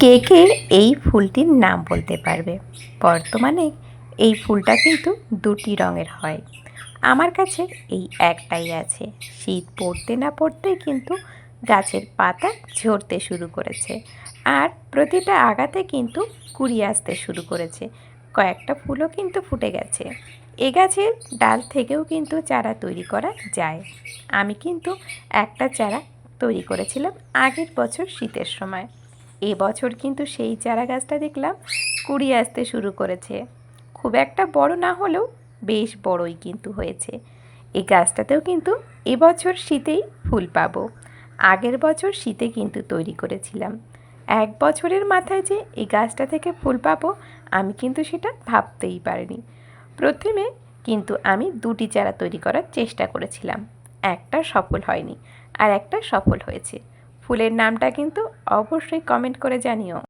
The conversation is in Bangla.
কে কে এই ফুলটির নাম বলতে পারবে। বর্তমানে এই ফুলটা কিন্তু দুটি রঙের হয়। আমার কাছে এই একটাই আছে। শীত পড়তে না পড়তেই কিন্তু গাছের পাতা ঝরতে শুরু করেছে। আর প্রতিটা আগাতে কিন্তু কুড়ি আসতে শুরু করেছে। কয়েকটা ফুলও কিন্তু ফুটে গেছে। এ গাছের ডাল থেকেও কিন্তু চারা তৈরি করা যায়। আমি কিন্তু একটা চারা তৈরি করেছিলাম আগের বছর শীতের সময়। এবছর কিন্তু সেই চারা গাছটা দেখলাম কুড়ি আসতে শুরু করেছে। খুব একটা বড় না হলেও বেশ বড়ই কিন্তু হয়েছে। এই গাছটাতেও কিন্তু এবছর শীতেই ফুল পাবো। আগের বছর শীতে কিন্তু তৈরি করেছিলাম। এক বছরের মাথায় যে এই গাছটা থেকে ফুল পাবো, আমি কিন্তু সেটা ভাবতেই পারিনি। প্রথমে কিন্তু আমি দুটি চারা তৈরি করার চেষ্টা করেছিলাম। একটা সফল হয়নি, আর একটা সফল হয়েছে। ফুলের নামটা কিন্তু অবশ্যই কমেন্ট করে জানিও।